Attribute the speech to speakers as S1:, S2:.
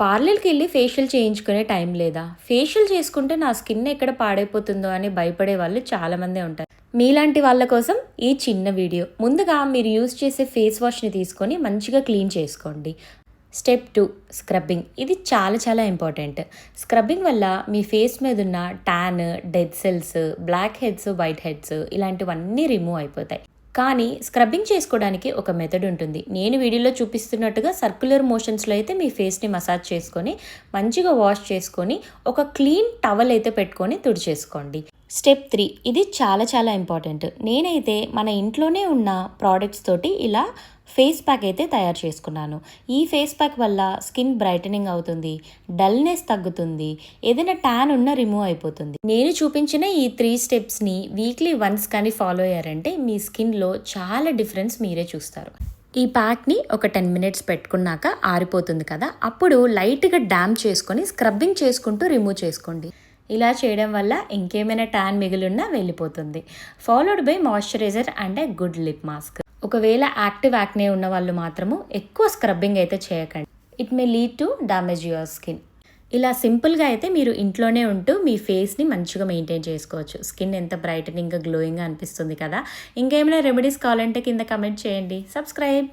S1: పార్లర్కి వెళ్ళి ఫేషియల్ చేయించుకునే టైం లేదా? ఫేషియల్ చేసుకుంటే నా స్కిన్ ఎక్కడ పాడైపోతుందో అని భయపడే వాళ్ళు చాలామంది ఉంటారు. మీలాంటి వాళ్ళ కోసం ఈ చిన్న వీడియో. ముందుగా మీరు యూజ్ చేసే ఫేస్ వాష్ని తీసుకొని మంచిగా క్లీన్ చేసుకోండి. Step two scrubbing. ఇది చాలా చాలా ఇంపార్టెంట్. స్క్రబ్బింగ్ వల్ల మీ ఫేస్ మీద ఉన్న tan dead cells blackheads whiteheads ఇలాంటివన్నీ రిమూవ్ అయిపోతాయి. కానీ స్క్రబ్బింగ్ చేసుకోవడానికి ఒక మెథడ్ ఉంటుంది. నేను వీడియోలో చూపిస్తున్నట్టుగా సర్క్యులర్ మోషన్స్లో అయితే మీ ఫేస్ని మసాజ్ చేసుకొని మంచిగా వాష్ చేసుకొని ఒక క్లీన్ టవల్ అయితే పెట్టుకొని తుడిచేసుకోండి. Step three. ఇది చాలా చాలా ఇంపార్టెంట్. నేనైతే మన ఇంట్లోనే ఉన్న ప్రోడక్ట్స్ తోటి ఇలా ఫేస్ ప్యాక్ అయితే తయారు చేసుకున్నాను. ఈ ఫేస్ ప్యాక్ వల్ల స్కిన్ బ్రైటనింగ్ అవుతుంది డల్నెస్ తగ్గుతుంది ఏదైనా ట్యాన్ ఉన్నా రిమూవ్ అయిపోతుంది. నేను చూపించిన ఈ త్రీ స్టెప్స్ని వీక్లీ వన్స్ కానీ ఫాలో అయ్యారంటే మీ స్కిన్లో చాలా డిఫరెన్స్ మీరే చూస్తారు. ఈ ప్యాక్ని ఒక టెన్ మినిట్స్ పెట్టుకున్నాక ఆరిపోతుంది కదా అప్పుడు లైట్గా డ్యామ్ చేసుకొని స్క్రబ్బింగ్ చేసుకుంటూ రిమూవ్ చేసుకోండి. ఇలా చేయడం వల్ల ఇంకేమైనా ట్యాన్ మిగిలిన్నా వెళ్ళిపోతుంది. Followed by moisturiser and a good lip mask ఒకవేళ యాక్టివ్ యాక్నే ఉన్న వాళ్ళు మాత్రము ఎక్కువ స్క్రబ్బింగ్ అయితే చేయకండి. It may lead to damage your skin ఇలా సింపుల్గా అయితే మీరు ఇంట్లోనే ఉంటూ మీ ఫేస్ని మంచిగా మెయింటైన్ చేసుకోవచ్చు. స్కిన్ ఎంత బ్రైటనింగ్గా గ్లోయింగ్ అనిపిస్తుంది కదా. ఇంకేమైనా రెమెడీస్ కావాలంటే కింద కమెంట్ చేయండి. సబ్స్క్రైబ్